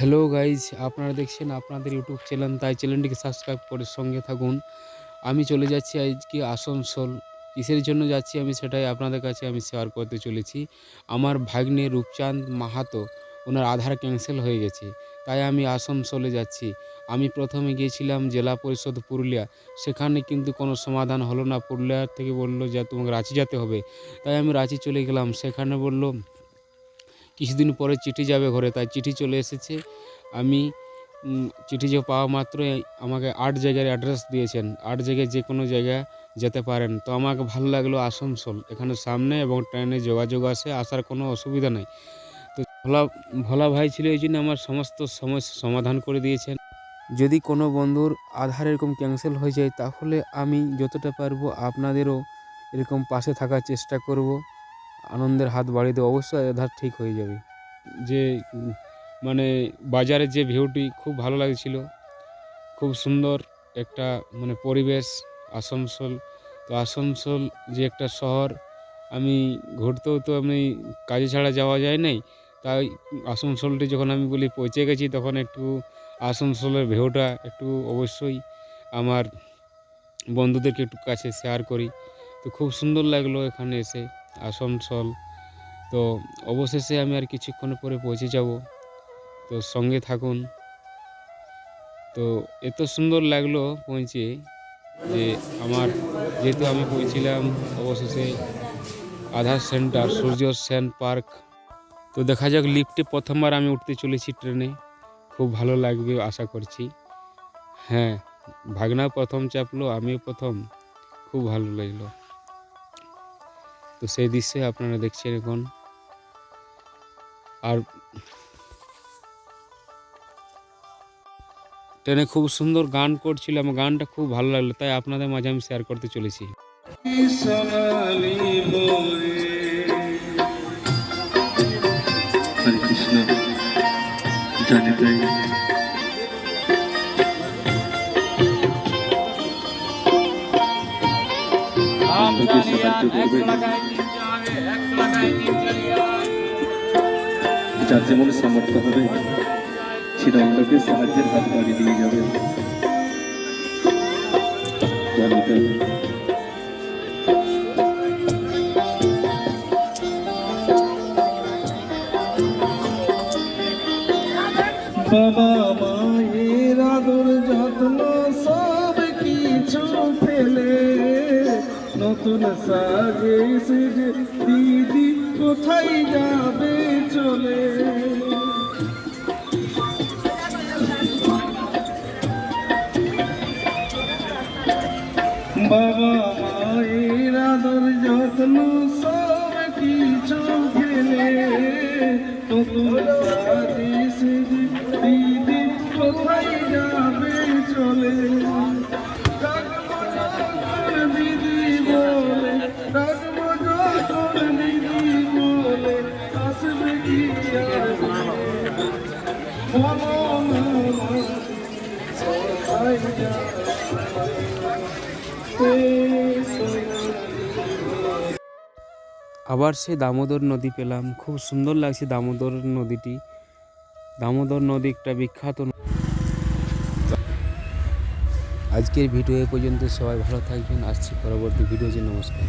Hello guys, আপনারা দেখছেন আপনাদের ইউটিউব চ্যানেল, তাই চ্যানেলটিকে সাবস্ক্রাইব করে সঙ্গে থাকুন। আমি চলে যাচ্ছি আজকে আসানসোল। কিসের জন্য যাচ্ছি আমি সেটাই আপনাদের কাছে আমি শেয়ার করতে চলেছি। আমার ভাগ্নে রূপচাঁদ মাহাতো, ওনার আধার ক্যান্সেল হয়ে গেছে, তাই আমি আসানসোলে যাচ্ছি। আমি প্রথমে গিয়েছিলাম জেলা পরিষদ পুরুলিয়া, সেখানে কিন্তু কোনো সমাধান হলো না। পুরুলিয়ার থেকে বলল যে, তোমাকে রাঁচি যেতে হবে। তাই আমি রাঁচি চলে গেলাম। সেখানে বলল কিছুদিন পরে চিঠি যাবে ঘরে, তাই চিঠি চলে এসেছে। আমি চিঠি যে পাওয়া মাত্রই আমাকে আট জায়গার অ্যাড্রেস দিয়েছেন। আট জায়গায় যে কোনো জায়গায় যেতে পারেন। তো আমাকে ভালো লাগল আসানসোল। এখানে সামনে এবং ট্রেনে যোগাযোগ আছে, আসার কোনো অসুবিধা নেই। তো ভোলা ভোলা ভাই ছিল এই জন্য আমার সমস্ত সমস্যা সমাধান করে দিয়েছেন। যদি কোনো বন্ধুর আধার এরকম ক্যান্সেল হয়ে যায়, তাহলে আমি যতটা পারব আপনাদেরও এরকম পাশে থাকার চেষ্টা করব। আনন্দের হাত বাড়িয়ে দেবো, অবশ্যই আধার ঠিক হয়ে যাবে। যে মানে বাজারের যে ভিউটি খুব ভালো লাগছিল, খুব সুন্দর একটা মানে পরিবেশ, আসানসোল। তো আসানসোল যে একটা শহর, আমি ঘুরতেও তো আমি কাজে ছাড়া যাওয়া যায় নাই। তাই আসানসোলটি যখন আমি বলি পৌঁছে গেছি, তখন একটু আসানসোলের ভিউটা একটু অবশ্যই আমার বন্ধুদেরকে একটু কাছে শেয়ার করি। তো খুব সুন্দর লাগল এখানে এসে। আসানসোল। তো অবশেষে আমি আর কিছুক্ষণ পরে পৌঁছে যাব। তো সঙ্গে থাকুন। তো এত সুন্দর লাগল পৌঁছে যে আমার, যেহেতু আমি পৌঁছিলাম অবশেষে আধার সেন্টার, সূর্য সেন পার্ক। তো দেখা যাক লিফটে প্রথমবার আমি উঠতে চলেছি ট্রেনে। খুব ভালো লাগবে আশা করছি। হ্যাঁ ভাগনা প্রথম চাপলো, আমিও প্রথম। খুব ভালো লাগল। তো সেই দৃশ্যে আপনারা দেখছেন এখন। আর ট্রেনে খুব সুন্দর গান করছিল আমার গানটা খুব ভালো লাগল, তাই আপনাদের মাঝে আমি শেয়ার করতে চলেছি। হরে কৃষ্ণ যার যেমন সামর্থ্য হবে সেটা অন্যকে সাহায্যের হাত বাড়িয়ে দিয়ে যাবে বাবা নতুন সাজে সেজে, দিদি কোথায় যাবে চলে? বাবা মায়ের আদর যত্ন সব কিছু ফেলে নতুন সাজে সেজে, দিদি কোথায় যাবে চলে? আবার সেই দামোদর নদী পেলাম। খুব সুন্দর লাগছে দামোদর নদীটি। দামোদর নদী একটা বিখ্যাত আজকের ভিডিও এ পর্যন্ত সবাই ভালো থাকবেন। আসছি পরবর্তী ভিডিও যে নমস্কার।